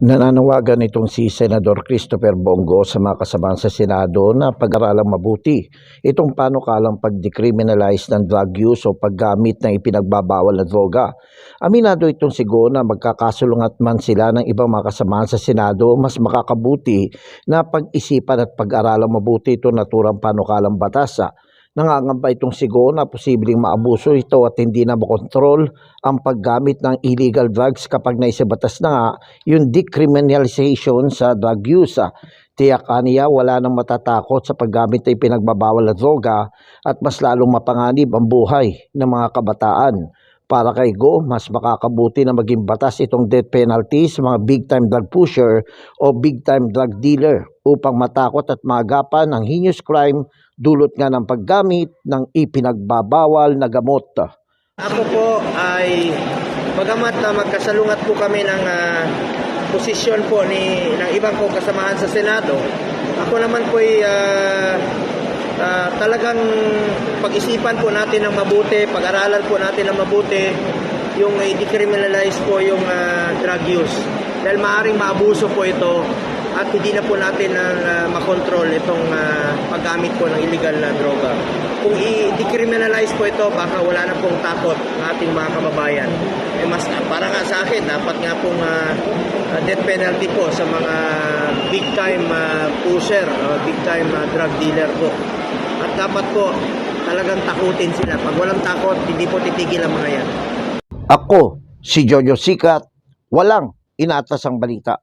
Nananawagan itong si Senador Christopher Bongo sa mga kasamahan sa Senado na pag-aralang mabuti itong panukalang pag-decriminalize ng drug use o paggamit ng ipinagbabawal na droga. Aminado itong sigo na magkakasulungat man sila ng ibang mga kasamahan sa Senado, mas makakabuti na pag-isipan at pag-aralang mabuti itong naturang panukalang batas. Nangangamba itong sigo na posibleng maabuso ito at hindi na makontrol ang paggamit ng illegal drugs kapag naisabatas na nga yung decriminalization sa drug use. Tiyak niya wala nang matatakot sa paggamit ng pinagbabawal na droga at mas lalong mapanganib ang buhay ng mga kabataan. Para kay Go, mas makakabuti na maging batas itong death penalty sa mga big-time drug pusher o big-time drug dealer upang matakot at maagapan ang heinous crime dulot nga ng paggamit ng ipinagbabawal na gamot. Ako po ay bagamat na magkasalungat po kami ng ah, posisyon po ni ng ibang ko kasamahan sa Senado. Ako naman po ay ah, ah, talagang pag-isipan po natin ng mabuti, pag-aralan po natin ng mabuti yung i-decriminalize po yung ah, drug use. Dahil maaaring maabuso po ito at hindi na po natin na makontrol itong ah, paggamit po ng illegal na droga. Kung i-decriminalize po ito, baka wala na pong takot ng ating mga kababayan. Eh mas para nga sa akin, dapat nga pong ah, ah, death penalty po sa mga big time ah, pusher, o big time ah, drug dealer po. At dapat po talagang takutin sila. Pag walang takot, hindi po titigil ang mga yan. Ako, si Jojo Sikat, walang inatas ang balita.